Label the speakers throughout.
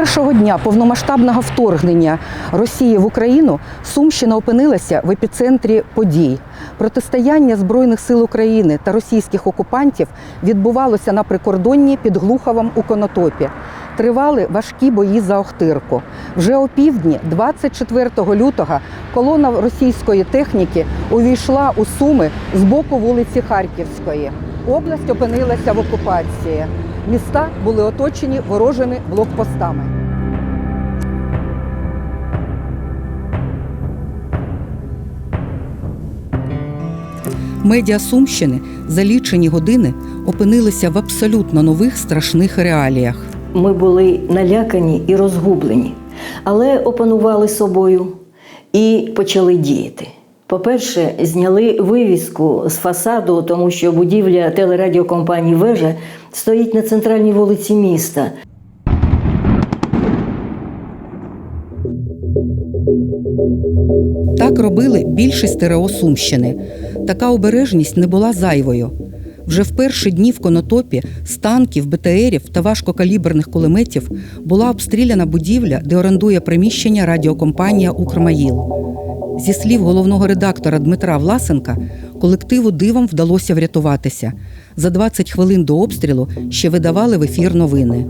Speaker 1: першого дня повномасштабного вторгнення Росії в Україну Сумщина опинилася в епіцентрі подій. Протистояння Збройних сил України та російських окупантів відбувалося на прикордонні під Глуховом у Конотопі. Тривали важкі бої за Охтирку. Вже опівдні, 24 лютого, колона російської техніки увійшла у Суми з боку вулиці Харківської. Область опинилася в окупації. Міста були оточені ворожими блокпостами. Медіа Сумщини за лічені години опинилися в абсолютно нових страшних реаліях.
Speaker 2: Ми були налякані і розгублені, але опанували собою і почали діяти. По-перше, зняли вивіску з фасаду, тому що будівля телерадіокомпанії Вежа стоїть на центральній вулиці міста.
Speaker 1: Так робили більшість ТРО Сумщини. Така обережність не була зайвою. Вже в перші дні в Конотопі з танків, БТРів та важкокаліберних кулеметів була обстріляна будівля, де орендує приміщення радіокомпанія Укрмаїл. Зі слів головного редактора Дмитра Власенка, колективу дивом вдалося врятуватися. За 20 хвилин до обстрілу ще видавали в ефір новини.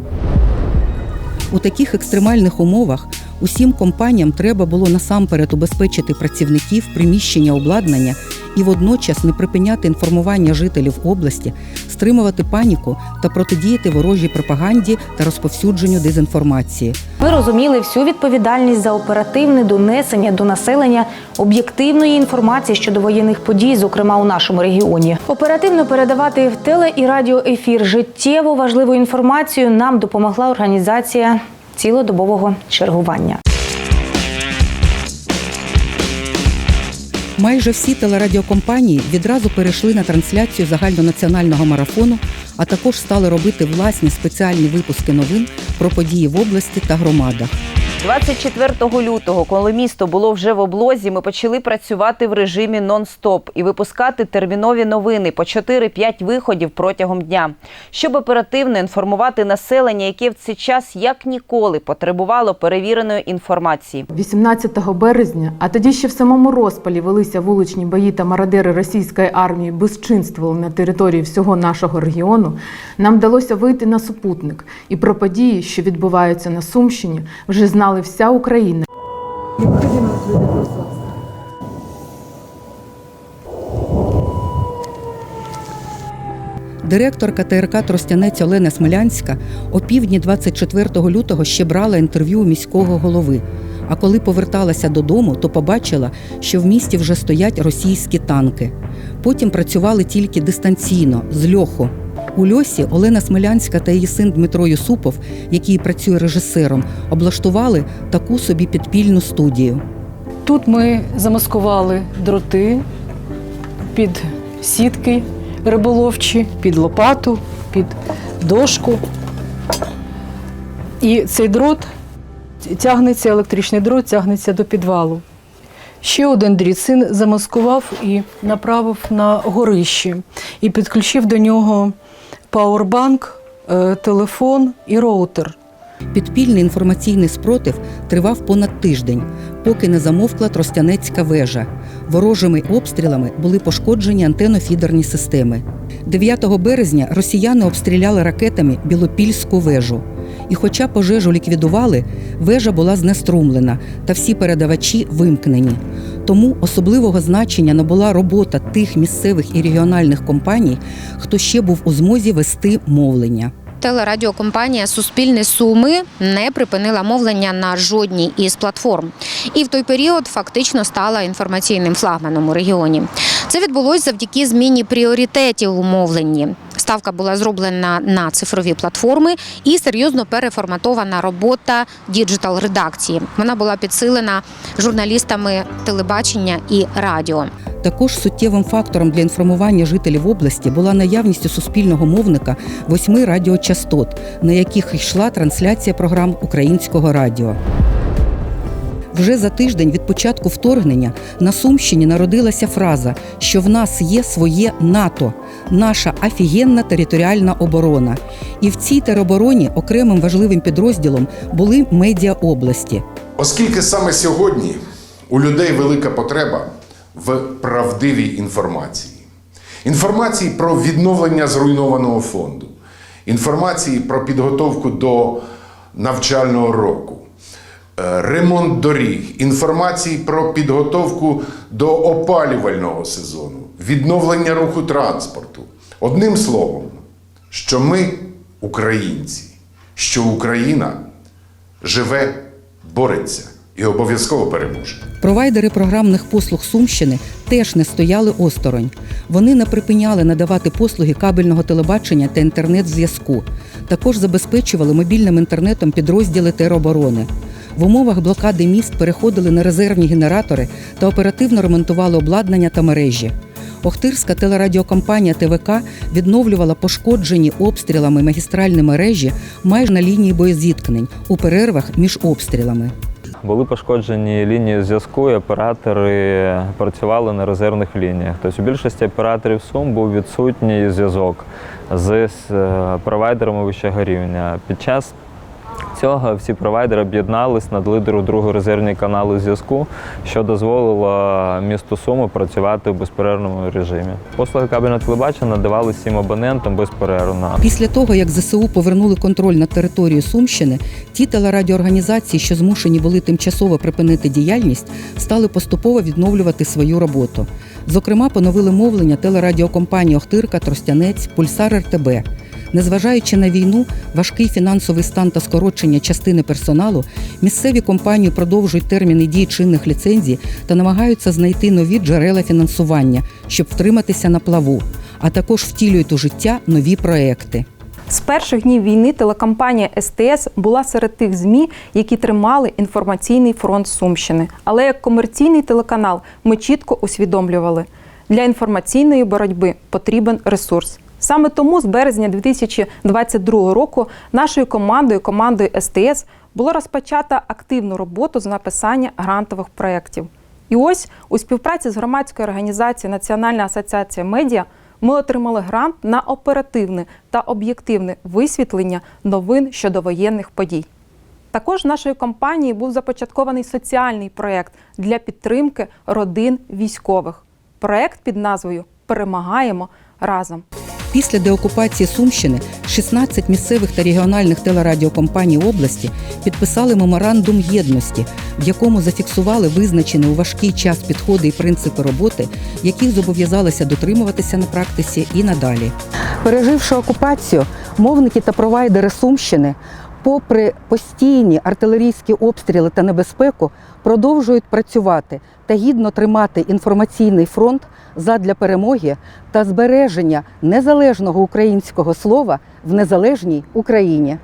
Speaker 1: У таких екстремальних умовах усім компаніям треба було насамперед убезпечити працівників, приміщення, обладнання і водночас не припиняти інформування жителів області, стримувати паніку та протидіяти ворожій пропаганді та розповсюдженню дезінформації.
Speaker 3: Ми розуміли всю відповідальність за оперативне донесення до населення об'єктивної інформації щодо воєнних подій, зокрема у нашому регіоні. Оперативно передавати в теле і радіоефір життєво важливу інформацію нам допомогла організація цілодобового чергування.
Speaker 1: Майже всі телерадіокомпанії відразу перейшли на трансляцію загальнонаціонального марафону, а також стали робити власні спеціальні випуски новин про події в області та громадах.
Speaker 4: 24 лютого, коли місто було вже в облозі, ми почали працювати в режимі нон-стоп і випускати термінові новини по 4-5 виходів протягом дня, щоб оперативно інформувати населення, яке в цей час як ніколи потребувало перевіреної інформації.
Speaker 5: 18 березня, а тоді ще в самому розпалі велися вуличні бої та мародери російської армії безчинствували на території всього нашого регіону, нам вдалося вийти на супутник. І про події, що відбуваються на Сумщині, вже знали вся Україна.
Speaker 1: Директорка ТРК Тростянець Олена Смелянська о півдні 24 лютого ще брала інтерв'ю у міського голови. А коли поверталася додому, то побачила, що в місті вже стоять російські танки. Потім працювали тільки дистанційно, з льоху. У льосі Олена Смелянська та її син Дмитро Юсупов, який працює режисером, облаштували таку собі підпільну студію.
Speaker 6: Тут ми замаскували дроти під сітки риболовчі, під лопату, під дошку. І цей дрот тягнеться, електричний дрот тягнеться до підвалу. Ще один дріт син замаскував і направив на горище і підключив до нього пауербанк, е, телефон і роутер.
Speaker 1: Підпільний інформаційний спротив тривав понад тиждень, поки не замовкла Тростянецька вежа. Ворожими обстрілами були пошкоджені антенно-фідерні системи. 9 березня росіяни обстріляли ракетами Білопільську вежу. І хоча пожежу ліквідували, вежа була знеструмлена та всі передавачі вимкнені. Тому особливого значення набула робота тих місцевих і регіональних компаній, хто ще був у змозі вести мовлення.
Speaker 7: Телерадіокомпанія Суспільне Суми не припинила мовлення на жодній із платформ, і в той період фактично стала інформаційним флагманом у регіоні. Це відбулось завдяки зміні пріоритетів у мовленні. Ставка була зроблена на цифрові платформи і серйозно переформатована робота діджитал редакції. Вона була підсилена журналістами телебачення і радіо.
Speaker 1: Також суттєвим фактором для інформування жителів області була наявність у суспільного мовника восьми радіочастот, на яких йшла трансляція програм українського радіо. Вже за тиждень від початку вторгнення на Сумщині народилася фраза, що в нас є своє НАТО, наша офігенна територіальна оборона. І в цій теробороні окремим важливим підрозділом були медіа області.
Speaker 8: Оскільки саме сьогодні у людей велика потреба в правдивій інформації, інформації про відновлення зруйнованого фонду, інформації про підготовку до навчального року, ремонт доріг, інформації про підготовку до опалювального сезону, відновлення руху транспорту. Одним словом, що ми українці, що Україна живе, бореться і обов'язково переможе.
Speaker 1: Провайдери програмних послуг Сумщини теж не стояли осторонь. Вони не припиняли надавати послуги кабельного телебачення та інтернет-зв'язку. Також забезпечували мобільним інтернетом підрозділи тероборони. В умовах блокади міст переходили на резервні генератори та оперативно ремонтували обладнання та мережі. Охтирська телерадіокомпанія ТВК відновлювала пошкоджені обстрілами магістральні мережі майже на лінії боєзіткнень у перервах між обстрілами.
Speaker 9: Були пошкоджені лінії зв'язку, і оператори працювали на резервних лініях. Тобто у більшості операторів Сум був відсутній зв'язок з е, провайдерами вищого рівня. Під час цього всі провайдери об'єднались, надали друг другу резервні канали зв'язку, що дозволило місту Суми працювати в безперервному режимі. Послуги кабельного телебачення надавали всім абонентам безперервно.
Speaker 1: Після того, як ЗСУ повернули контроль над територією Сумщини, ті телерадіоорганізації, що змушені були тимчасово припинити діяльність, стали поступово відновлювати свою роботу. Зокрема, поновили мовлення телерадіокомпанії Охтирка, Тростянець, Пульсар РТБ. Незважаючи на війну, важкий фінансовий стан та скорочення частини персоналу, місцеві компанії продовжують терміни дії чинних ліцензій та намагаються знайти нові джерела фінансування, щоб втриматися на плаву, а також втілюють у життя нові проекти.
Speaker 10: З перших днів війни телекомпанія СТС була серед тих ЗМІ, які тримали інформаційний фронт Сумщини. Але як комерційний телеканал ми чітко усвідомлювали, для інформаційної боротьби потрібен ресурс. Саме тому з березня 2022 року нашою командою, командою СТС, було розпочато активну роботу з написання грантових проєктів. І ось у співпраці з громадською організацією Національна асоціація медіа ми отримали грант на оперативне та об'єктивне висвітлення новин щодо воєнних подій. Також нашою компанією був започаткований соціальний проєкт для підтримки родин військових. Проєкт під назвою Перемагаємо разом.
Speaker 1: Після деокупації Сумщини 16 місцевих та регіональних телерадіокомпаній області підписали меморандум єдності, в якому зафіксували визначені у важкий час підходи і принципи роботи, яких зобов'язалися дотримуватися на практиці і надалі. Переживши окупацію, мовники та провайдери Сумщини, попри постійні артилерійські обстріли та небезпеку, продовжують працювати та гідно тримати інформаційний фронт задля перемоги та збереження незалежного українського слова в незалежній Україні.